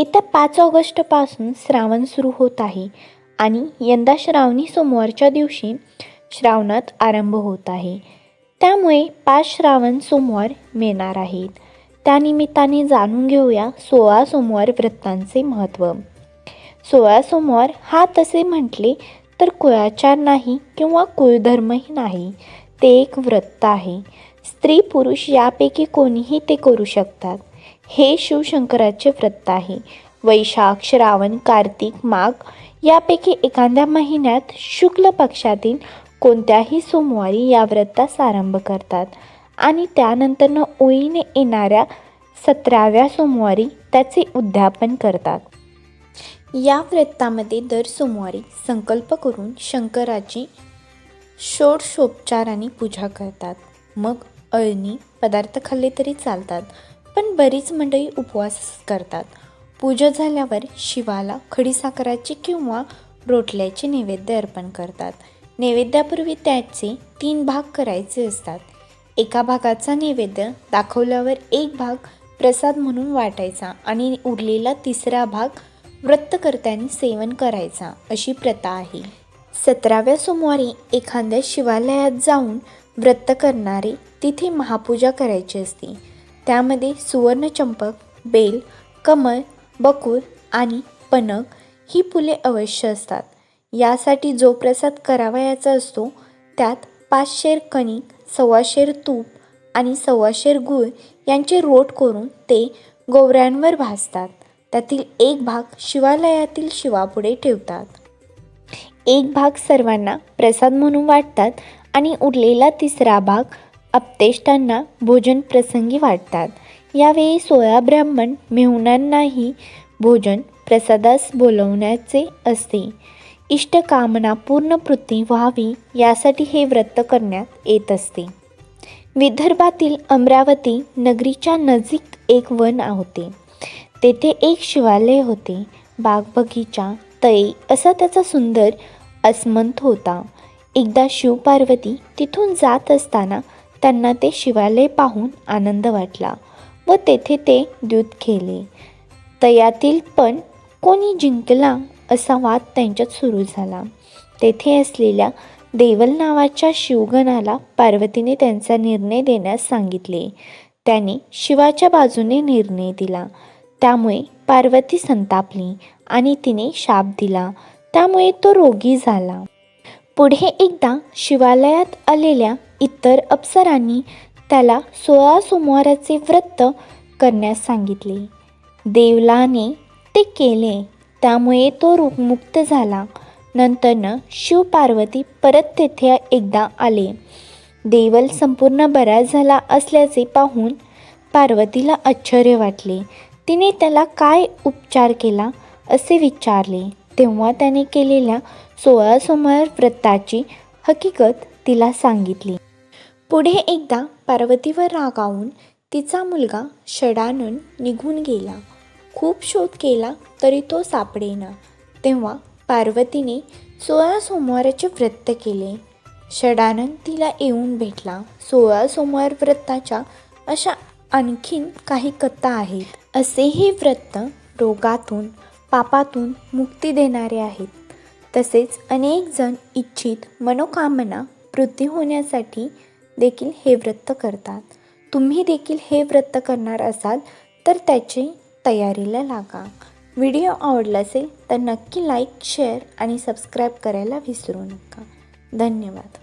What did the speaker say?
येत्या पाच ऑगस्टपासून श्रावण सुरू होत आहे आणि यंदा श्रावणी सोमवारच्या दिवशी श्रावणात आरंभ होत आहे. त्यामुळे पाच श्रावण सोमवार मिळणार आहेत. त्यानिमित्ताने जाणून घेऊया सोळा सोमवार व्रतांचे महत्त्व. सोळा सोमवार हा तसे म्हटले तर कुळाचार नाही किंवा कुळधर्मही नाही. ते एक व्रत आहे. स्त्री पुरुष यापैकी कोणीही ते करू शकतात. हे शिवशंकराचे व्रत आहे. वैशाख श्रावण कार्तिक माघ यापैकी एखाद्या महिन्यात शुक्ल पक्षातील कोणत्याही सोमवारी या व्रतास आरंभ करतात. आणि त्यानंतरनं ओळीने येणाऱ्या सतराव्या सोमवारी त्याचे उद्यापन करतात. या व्रतामध्ये दर सोमवारी संकल्प करून शंकराची षोडशोपचाराने पूजा करतात. मग अळणी पदार्थ खाल्ले तरी चालतात. पण बरीच मंडळी उपवास करतात. पूजा झाल्यावर शिवाला खडीसाखराची किंवा रोटल्याचे नैवेद्य अर्पण करतात. नैवेद्यापूर्वी त्याचे तीन भाग करायचे असतात. एका भागाचा नैवेद्य दाखवल्यावर एक भाग प्रसाद म्हणून वाटायचा आणि उरलेला तिसरा भाग व्रतकर्त्यांनी सेवन करायचा अशी प्रथा आहे. सतराव्या सोमवारी एखाद्या शिवालयात जाऊन व्रत करणारे तिथे महापूजा करायची असते. त्यामध्ये सुवर्णचंपक बेल कमळ बकूर आणि पनक ही फुले अवश्य असतात. यासाठी जो प्रसाद करावयाचा असतो त्यात पाचशेर कणिक सव्वाशेर तूप आणि सव्वाशेर गूळ यांचे रोट करून ते गोवऱ्यांवर भासतात त्यातील एक भाग शिवालयातील शिवापुढे ठेवतात. एक भाग सर्वांना प्रसाद म्हणून वाटतात आणि उरलेला तिसरा भाग अपतेष्टांना भोजन प्रसंगी वाटतात. यावेळी सोळा ब्राह्मण मेहुणांनाही भोजन प्रसादास बोलवण्याचे असते. इष्टकामना पूर्णपृती व्हावी यासाठी हे व्रत करण्यात येत असते. विदर्भातील अमरावती नगरीच्या नजीक एक वन होते. तेथे एक शिवालय होते. बाग बगीचा असा त्याचा सुंदर अस्मंत होता. एकदा शिवपार्वती तिथून जात असताना त्यांना ते शिवालय पाहून आनंद वाटला व तेथे ते द्यूत केले. तयातील पण कोणी जिंकला असा वाद त्यांच्यात सुरू झाला. तेथे असलेल्या देवल नावाच्या शिवगणाला पार्वतीने त्यांचा निर्णय देण्यास सांगितले. त्याने शिवाच्या बाजूने निर्णय दिला. त्यामुळे पार्वती संतापली आणि तिने शाप दिला. त्यामुळे तो रोगी झाला. पुढे एकदा शिवालयात आलेल्या इतर अप्सरांनी त्याला सोळा सोमवाराचे व्रत करण्यास सांगितले. देवलाने ते केले. त्यामुळे तो रोगमुक्त झाला. नंतरनं शिव पार्वती परत तेथे एकदा आले. देवल संपूर्ण बरा झाला असल्याचे पाहून पार्वतीला आश्चर्य वाटले. तिने त्याला काय उपचार केला असे विचारले. तेव्हा त्याने केलेल्या सोळा सोमवार व्रताची हकीकत तिला सांगितली. पुढे एकदा पार्वतीवर रागावून तिचा मुलगा षडानन निघून गेला. खूप शोध केला तरी तो सापडेना. तेव्हा पार्वतीने सोळा सोमवाराचे व्रत केले. षडानंद तिला येऊन भेटला. सोळा सोमवार व्रताच्या अशा आणखीन काही कथा आहेत. असे हे व्रत रोगातून पापातून मुक्ती देणारे आहेत. तसेच अनेक जण इच्छित मनोकामना वृद्धी होण्यासाठी देखील हे व्रत करतात. तुम्ही देखील हे व्रत करणार असाल तर त्याची तयारीला लागा. व्हिडिओ आवडला असेल तर नक्की लाईक शेअर आणि सबस्क्राईब करायला विसरू नका. धन्यवाद.